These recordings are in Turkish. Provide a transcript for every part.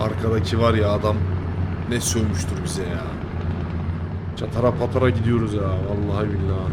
Arkadaki var ya adam ne sövmüştür bize ya. Çatara patara gidiyoruz ya vallahi billahi.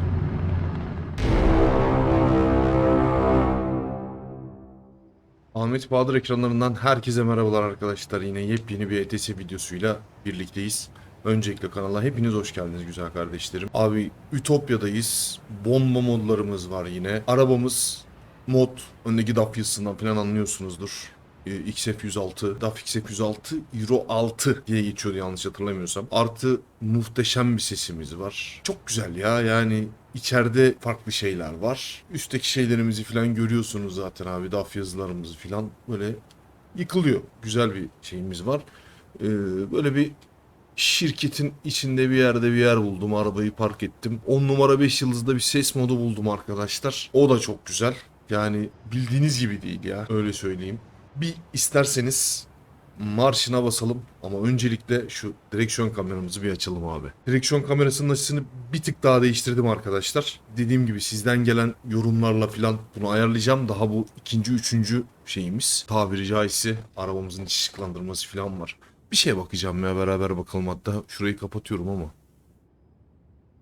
Ahmet Bahadır ekranlarından herkese merhabalar arkadaşlar. Yine yepyeni bir ETS videosuyla birlikteyiz. Öncelikle kanala hepiniz hoş geldiniz güzel kardeşlerim. Abi Ütopya'dayız. Bomba modlarımız var yine. Arabamız mod. Öndeki DAF yazısından falan anlıyorsunuzdur. Ee, XF106, DAF XF106 Euro 6 diye geçiyordu yanlış hatırlamıyorsam. Artı muhteşem bir sesimiz var. Çok güzel ya yani içeride farklı şeyler var. Üstteki şeylerimizi falan görüyorsunuz zaten abi DAF yazılarımızı falan böyle yıkılıyor. Güzel bir şeyimiz var. Ee, böyle bir şirketin içinde bir yerde bir yer buldum. Arabayı park ettim. 10 numara 5 yıldızda bir ses modu buldum arkadaşlar. O da çok güzel. Yani bildiğiniz gibi değil ya. Öyle söyleyeyim. Bir isterseniz marşına basalım ama öncelikle şu direksiyon kameramızı bir açalım abi. Direksiyon kamerasının açısını bir tık daha değiştirdim arkadaşlar. Dediğim gibi sizden gelen yorumlarla falan bunu ayarlayacağım. Daha bu ikinci, üçüncü şeyimiz. Tabiri caizse arabamızın iç ışıklandırması falan var. Bir şeye bakacağım ya beraber bakalım hatta şurayı kapatıyorum ama.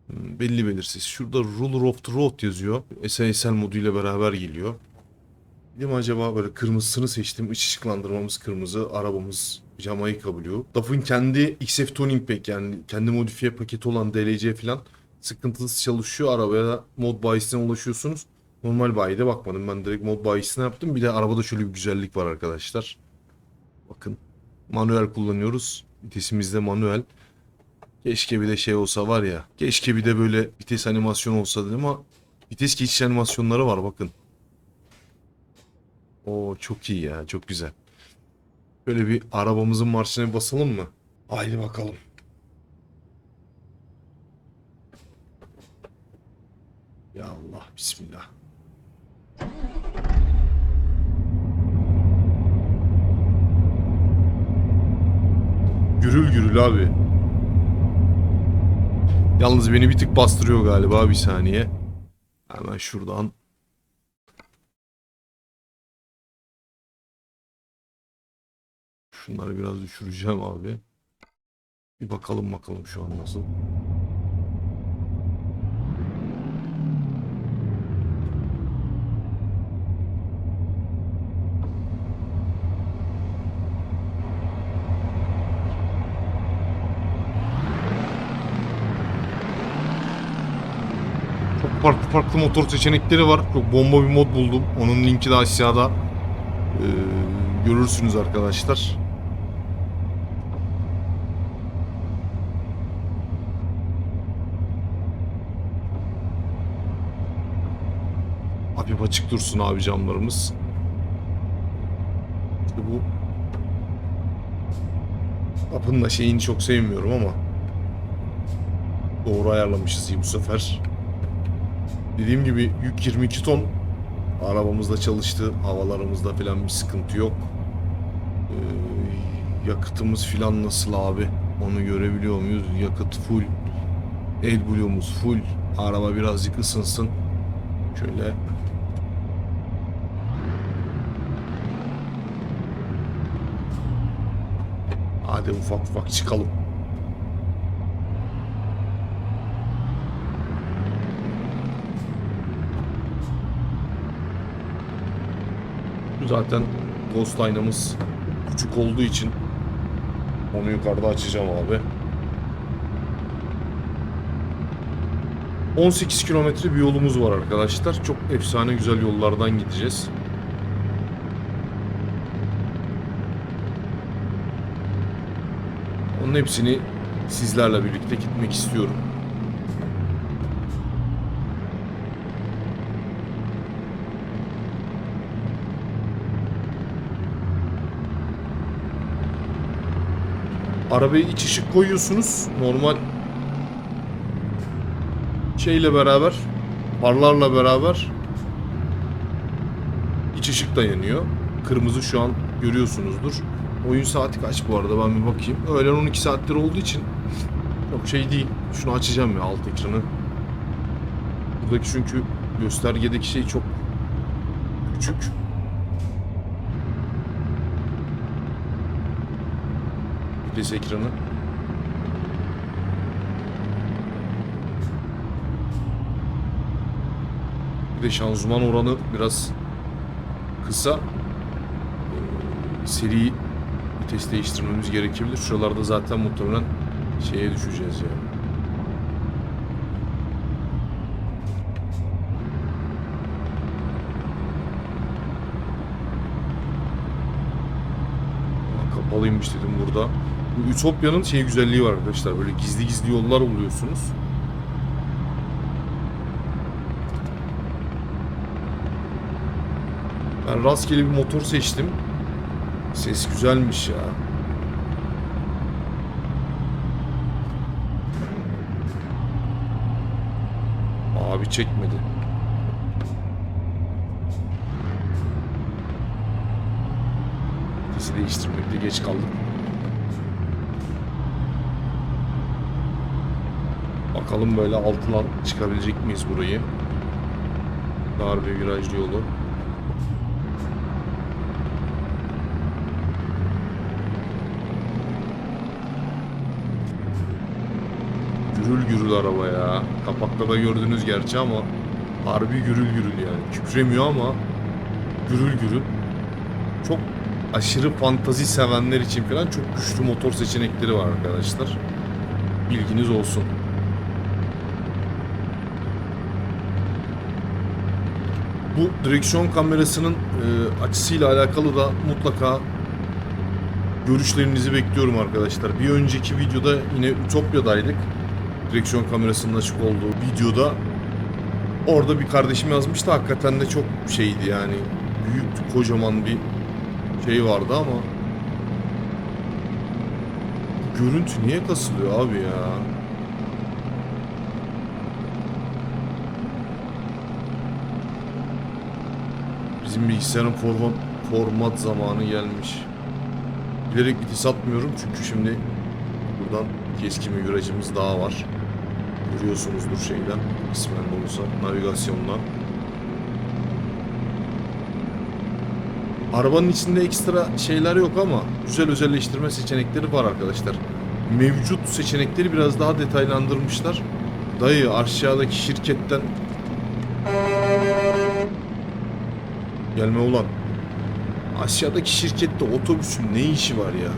Hmm, belli belirsiz. Şurada Ruler of the Road yazıyor. SASL moduyla beraber geliyor. Dedim acaba böyle kırmızısını seçtim. İç ışıklandırmamız kırmızı. Arabamız Jamaika Blue. DAF'ın kendi XF Tuning Pack yani kendi modifiye paketi olan DLC falan sıkıntısız çalışıyor. Arabaya mod bayisine ulaşıyorsunuz. Normal bayide bakmadım. Ben direkt mod bayisine yaptım. Bir de arabada şöyle bir güzellik var arkadaşlar. Bakın. Manuel kullanıyoruz. Vitesimiz de manuel. Keşke bir de şey olsa var ya. Keşke bir de böyle vites animasyonu olsa dedim ama vites geçiş animasyonları var bakın. Oo çok iyi ya çok güzel. Böyle bir arabamızın marşına basalım mı? Haydi bakalım. Ya Allah bismillah. Gürül gürül abi. Yalnız beni bir tık bastırıyor galiba bir saniye. Hemen şuradan Şunları biraz düşüreceğim abi. Bir bakalım bakalım şu an nasıl. Çok farklı farklı motor seçenekleri var. Çok bomba bir mod buldum. Onun linki de aşağıda. Ee, görürsünüz arkadaşlar. Hafif açık dursun abi camlarımız. İşte bu kapının da şeyini çok sevmiyorum ama doğru ayarlamışız iyi bu sefer. Dediğim gibi yük 22 ton. Arabamızda çalıştı. Havalarımızda falan bir sıkıntı yok. Ee, yakıtımız filan nasıl abi? Onu görebiliyor muyuz? Yakıt full. AdBlue'muz full. Araba birazcık ısınsın. Şöyle Hadi ufak ufak çıkalım. Zaten Ghost aynamız küçük olduğu için onu yukarıda açacağım abi. 18 kilometre bir yolumuz var arkadaşlar. Çok efsane güzel yollardan gideceğiz. Onun hepsini sizlerle birlikte gitmek istiyorum. Arabaya iç ışık koyuyorsunuz. Normal şeyle beraber, farlarla beraber iç ışık da yanıyor. Kırmızı şu an görüyorsunuzdur. Oyun saati kaç bu arada ben bir bakayım. Öğlen 12 saatler olduğu için çok şey değil. Şunu açacağım ya alt ekranı. Buradaki çünkü göstergedeki şey çok küçük. ETS ekranı. Bir de şanzıman oranı biraz kısa. Ee, Seri vites değiştirmemiz gerekebilir. Şuralarda zaten muhtemelen şeye düşeceğiz ya. Aa, Kapalıymış dedim burada. Bu Ütopya'nın şey güzelliği var arkadaşlar. Böyle gizli gizli yollar buluyorsunuz. Ben rastgele bir motor seçtim. Ses güzelmiş ya. Abi çekmedi. Vitesi değiştirmekte geç kaldım. Bakalım böyle altından çıkabilecek miyiz burayı? Dar bir virajlı yolu. Gürül gürül araba ya. Kapakta da gördünüz gerçi ama harbi gürül gürül yani. Kükremiyor ama gürül gürül. Çok aşırı fantazi sevenler için falan çok güçlü motor seçenekleri var arkadaşlar. Bilginiz olsun. Bu direksiyon kamerasının e, açısıyla alakalı da mutlaka görüşlerinizi bekliyorum arkadaşlar. Bir önceki videoda yine Ütopya'daydık. Direksiyon kamerasının açık olduğu videoda. Orada bir kardeşim yazmıştı. Hakikaten de çok şeydi yani. Büyük, kocaman bir şey vardı ama görüntü niye kasılıyor abi ya? Bizim bilgisayarın format, format zamanı gelmiş. Bilerek vites atmıyorum çünkü şimdi buradan keskin bir virajımız daha var. Görüyorsunuzdur şeyden kısmen de olsa navigasyondan. Arabanın içinde ekstra şeyler yok ama güzel özelleştirme seçenekleri var arkadaşlar. Mevcut seçenekleri biraz daha detaylandırmışlar. Dayı aşağıdaki şirketten Gelme ulan. Aşağıdaki şirkette otobüsün ne işi var ya?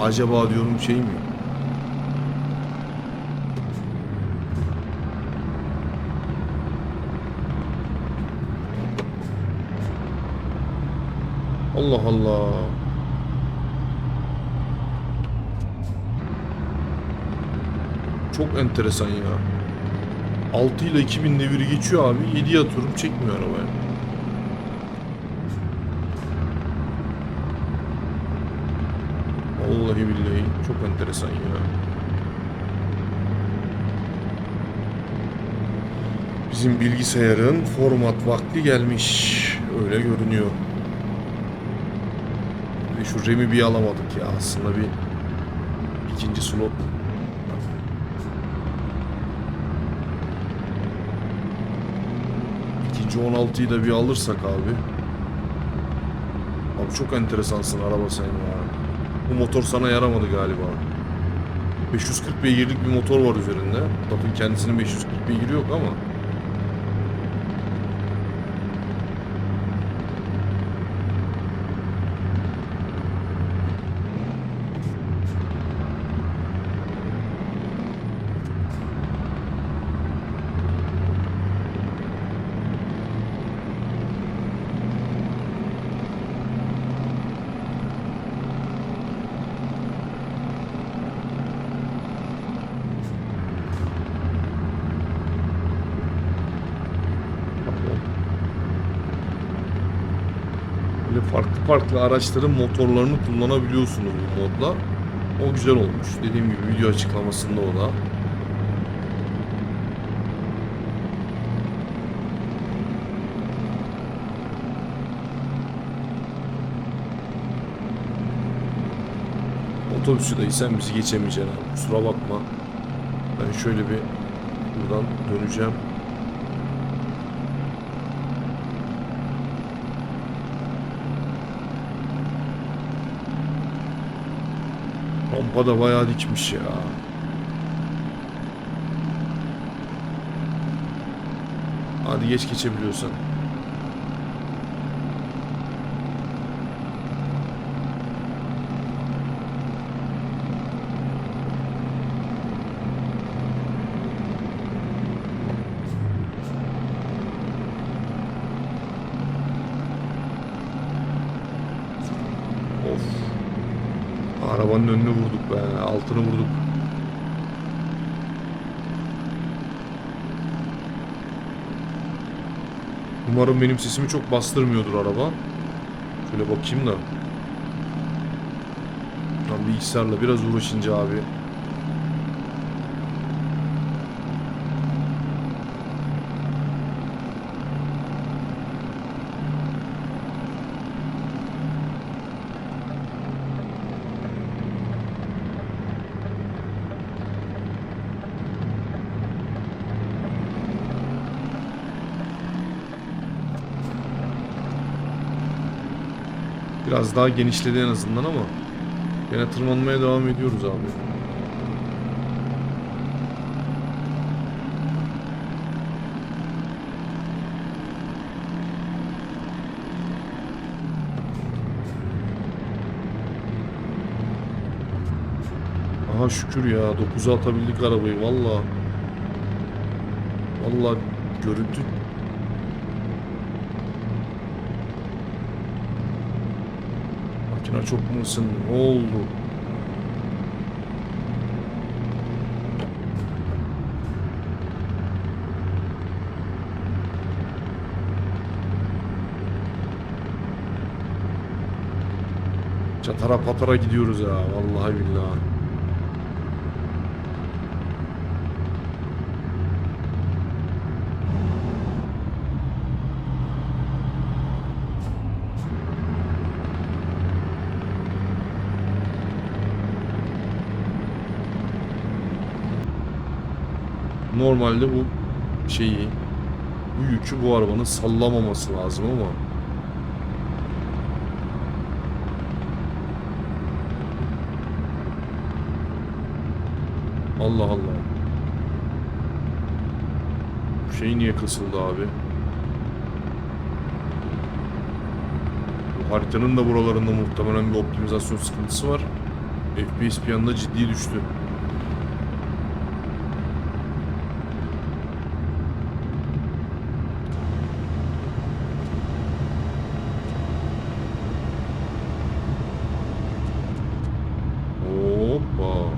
Acaba diyorum şey mi? Allah Allah. Çok enteresan ya. 6 ile 2000 deviri geçiyor abi. 7'ye atıyorum çekmiyor arabaya. Vallahi billahi çok enteresan ya. Bizim bilgisayarın format vakti gelmiş. Öyle görünüyor. Şu RAM'i bir alamadık ya. Aslında bir ikinci slot. İkinci 16'yı da bir alırsak abi. Abi çok enteresansın araba sen ya. Bu motor sana yaramadı galiba. 540 beygirlik bir motor var üzerinde. Tabii kendisinin 540 beygiri yok ama. Böyle farklı farklı araçların motorlarını kullanabiliyorsunuz bu modla. O güzel olmuş. Dediğim gibi video açıklamasında o da. Otobüsü dayı sen bizi geçemeyeceksin. Kusura bakma. Ben şöyle bir buradan döneceğim. Pompa da bayağı dikmiş ya. Hadi geç geçebiliyorsan. Of. Arabanın önünü vurduk be. Altını vurduk. Umarım benim sesimi çok bastırmıyordur araba. Şöyle bakayım da. Tam bilgisayarla biraz uğraşınca abi. Biraz daha genişledi en azından ama yine tırmanmaya devam ediyoruz abi. Aha şükür ya 9'a atabildik arabayı valla. Valla görüntü Makine çok mu ısındı? Ne oldu? Çatara patara gidiyoruz ya vallahi billahi. Normalde bu şeyi bu yükü bu arabanın sallamaması lazım ama Allah Allah. Bu şey niye kısıldı abi? Bu haritanın da buralarında muhtemelen bir optimizasyon sıkıntısı var. FPS bir ciddi düştü. Hoppa.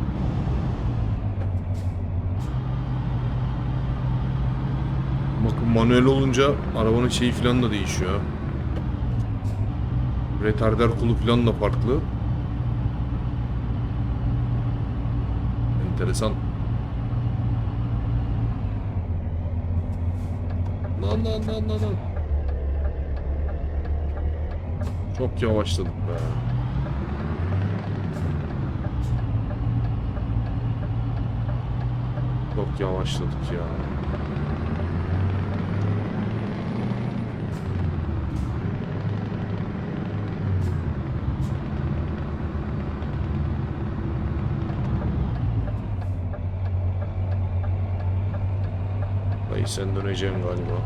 Bakın manuel olunca arabanın şeyi falan da değişiyor. Retarder kolu falan da farklı. Enteresan. Lan lan lan lan lan. Çok yavaşladık be. Çok yavaşladık ya. Dayı sen döneceksin galiba.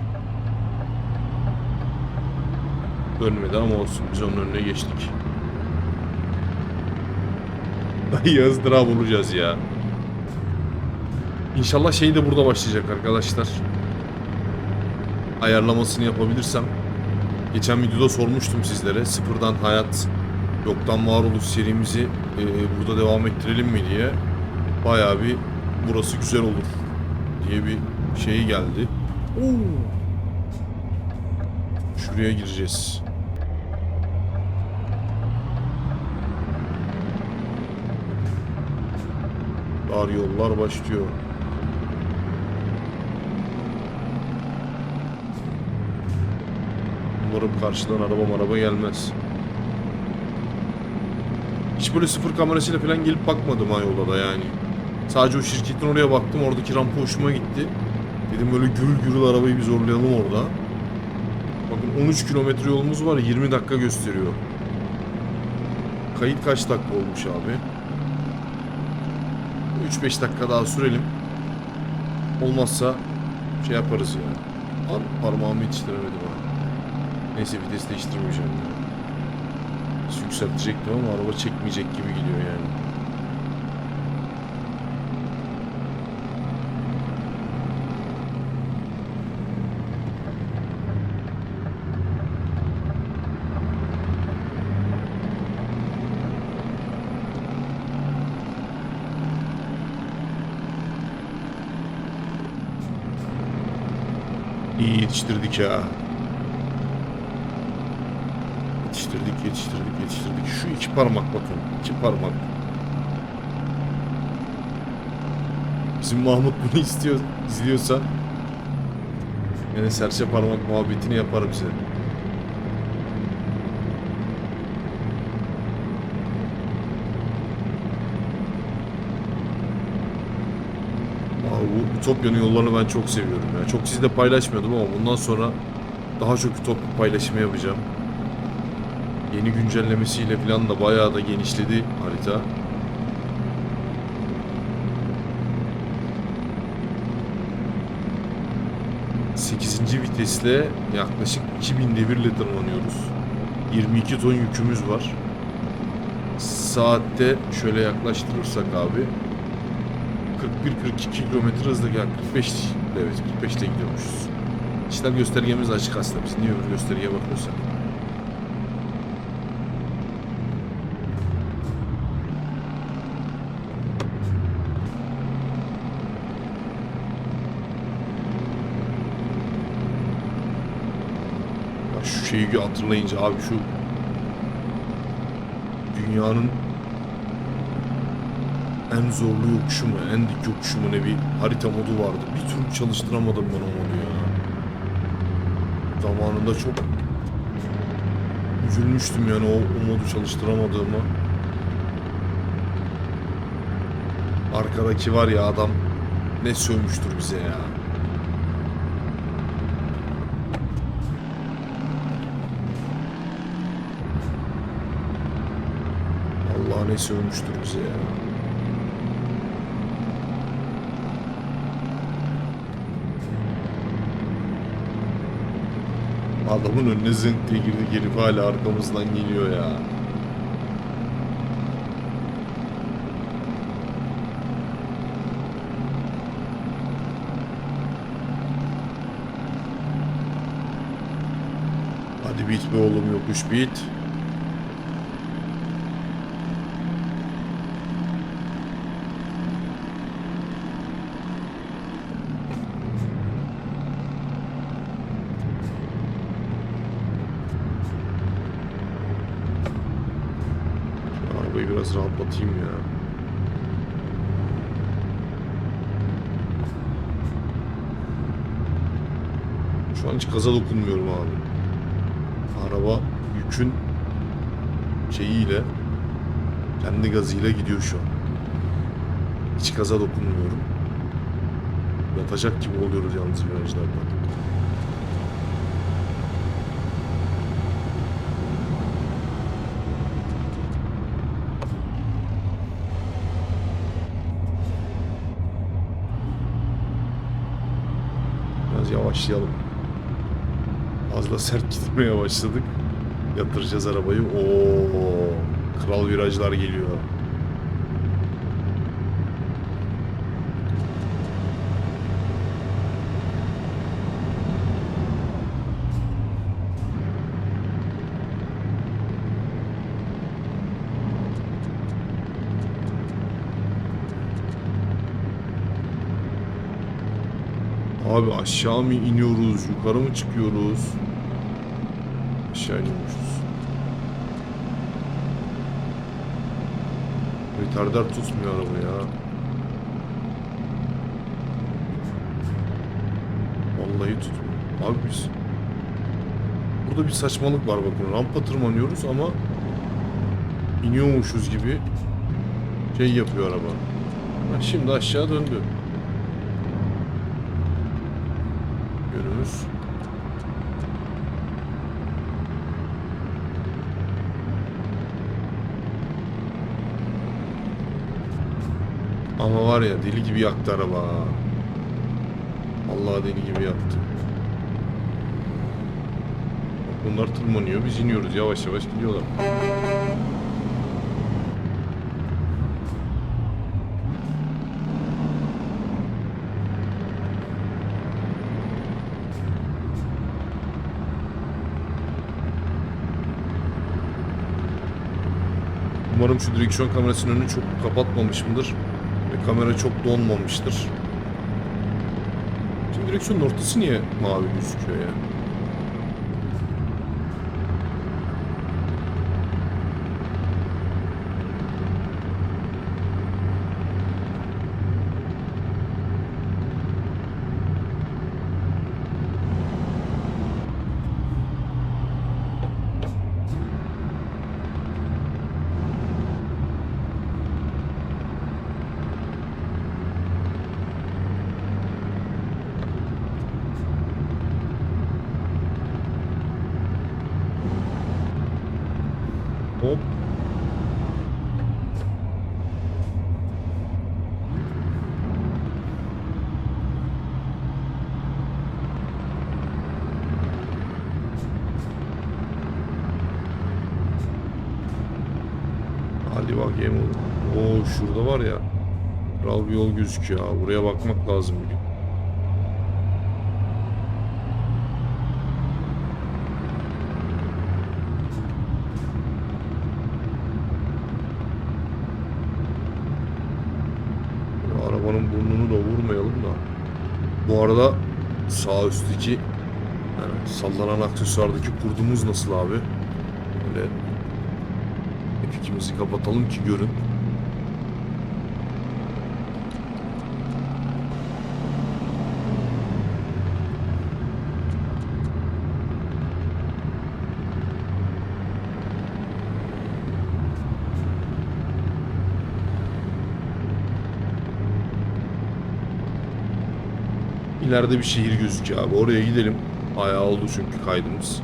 Dönmedi ama olsun biz onun önüne geçtik. Dayı ızdırap olacağız ya. İnşallah şey de burada başlayacak arkadaşlar. Ayarlamasını yapabilirsem. Geçen videoda sormuştum sizlere. Sıfırdan hayat, yoktan varoluş serimizi e, burada devam ettirelim mi diye. Bayağı bir burası güzel olur diye bir şey geldi. Oo. Şuraya gireceğiz. Dar yollar başlıyor. Umarım karşıdan araba araba gelmez. Hiç böyle sıfır kamerasıyla falan gelip bakmadım ha yolda da yani. Sadece o şirketin oraya baktım. Oradaki rampa hoşuma gitti. Dedim böyle gürül gürül arabayı bir zorlayalım orada. Bakın 13 kilometre yolumuz var. 20 dakika gösteriyor. Kayıt kaç dakika olmuş abi? 3-5 dakika daha sürelim. Olmazsa şey yaparız ya. Lan parmağımı yetiştiremedim ha. Neyse vites değiştirmeyeceğim ya. Biraz Yükseltecektim ama araba çekmeyecek gibi gidiyor yani. İyi yetiştirdik ya. Yetiştirdik, yetiştirdik, yetiştirdik. Şu iki parmak bakın. iki parmak. Bizim Mahmut bunu istiyor, izliyorsa yani serçe parmak muhabbetini yaparım size. Abi bu Ütopya'nın yollarını ben çok seviyorum ya. Çok sizle paylaşmıyordum ama bundan sonra daha çok Ütopya paylaşımı yapacağım. Yeni güncellemesiyle falan da bayağı da genişledi harita. Sekizinci vitesle yaklaşık 2000 devirle tırmanıyoruz. 22 ton yükümüz var. Saatte şöyle yaklaştırırsak abi 41-42 kilometre hızla gel 45 evet 45 ile gidiyormuşuz. İşlem göstergemiz açık aslında biz niye öbür göstergeye bakıyorsak. Şu şeyi hatırlayınca abi şu dünyanın en zorlu yokuşu mu, en dik yokuşu mu ne bir harita modu vardı. Bir türlü çalıştıramadım ben o modu ya. Zamanında çok üzülmüştüm yani o, o modu çalıştıramadığıma. Arkadaki var ya adam ne sövmüştür bize ya. Allah ne sövmüştür bize ya. Adamın önüne zınk diye girdi gelip hala arkamızdan geliyor ya. Hadi bit be oğlum yokuş bit. Şu Arabayı biraz rahatlatayım ya. Kaza dokunmuyorum abi. Araba yükün şeyiyle kendi gazıyla gidiyor şu an. Hiç kaza dokunmuyorum. Yatacak gibi oluyoruz yalnız virajlarda. Biraz yavaşlayalım. Az da sert gitmeye başladık. Yatıracağız arabayı. Oo, kral virajlar geliyor. Abi aşağı mı iniyoruz, yukarı mı çıkıyoruz? Aşağı iniyormuşuz. Retarder tutmuyor araba ya. Vallahi tutmuyor. Abi biz... Burada bir saçmalık var bakın. Rampa tırmanıyoruz ama iniyormuşuz gibi şey yapıyor araba. Ha, şimdi aşağı döndü. Yönümüz. Ama var ya deli gibi yaktı araba. Allah deli gibi yaktı. Bak Bunlar tırmanıyor biz iniyoruz yavaş yavaş gidiyorlar. Umarım şu direksiyon kamerasının önünü çok kapatmamışımdır. Kamera çok donmamıştır. Şimdi direksiyonun ortası niye mavi gözüküyor ya? Hop. Hadi bakayım oğlum. Oo şurada var ya. Kral bir yol gözüküyor ha. Buraya bakmak lazım bir gün. Arabanın burnunu da vurmayalım da. Bu arada sağ üstteki yani sallanan aksesuardaki kurdumuz nasıl abi? Böyle epikimizi kapatalım ki görün. İleride bir şehir gözüküyor abi. Oraya gidelim. Ayağı oldu çünkü kaydımız.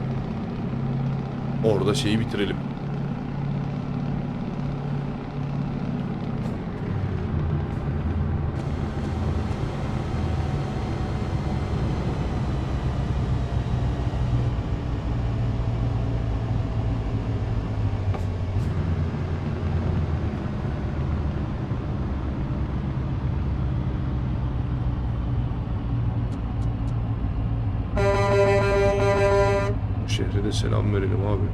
Orada şeyi bitirelim. Bu şehre de selam verelim abi.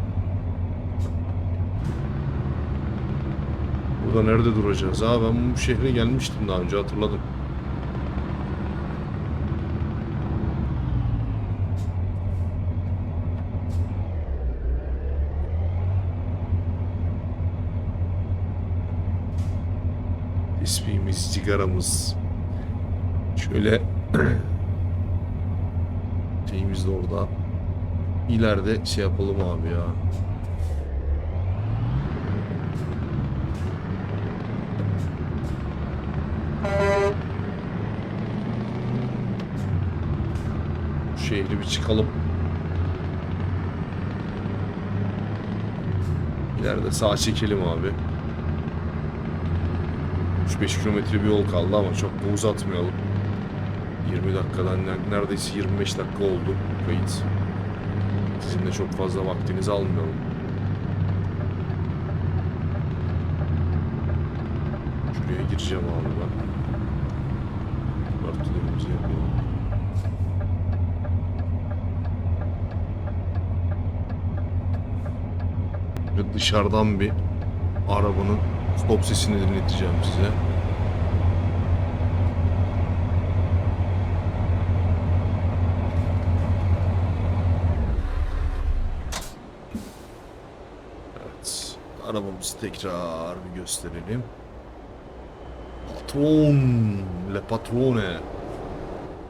Burada nerede duracağız? Ha ben bu şehre gelmiştim daha önce hatırladım. İsmimiz, sigaramız. Şöyle şeyimiz de orada. İleride şey yapalım abi ya. Şu şehri bir çıkalım. İleride sağ çekelim abi. 3-5 kilometre bir yol kaldı ama çok da uzatmayalım. 20 dakikadan ne- neredeyse 25 dakika oldu kayıt. Sizin de çok fazla vaktinizi almayalım. Şuraya gireceğim abi ben. Örtülerimizi yapalım. Ve dışarıdan bir arabanın stop sesini dinleteceğim size. Evet. Arabamızı tekrar bir gösterelim. Patron. Le Patrone.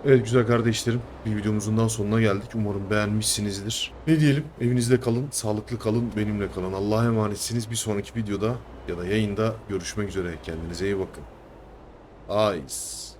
Evet güzel kardeşlerim. Bir videomuzun daha sonuna geldik. Umarım beğenmişsinizdir. Ne diyelim? Evinizde kalın, sağlıklı kalın, benimle kalın. Allah'a emanetsiniz. Bir sonraki videoda ya da yayında görüşmek üzere. Kendinize iyi bakın. Ice.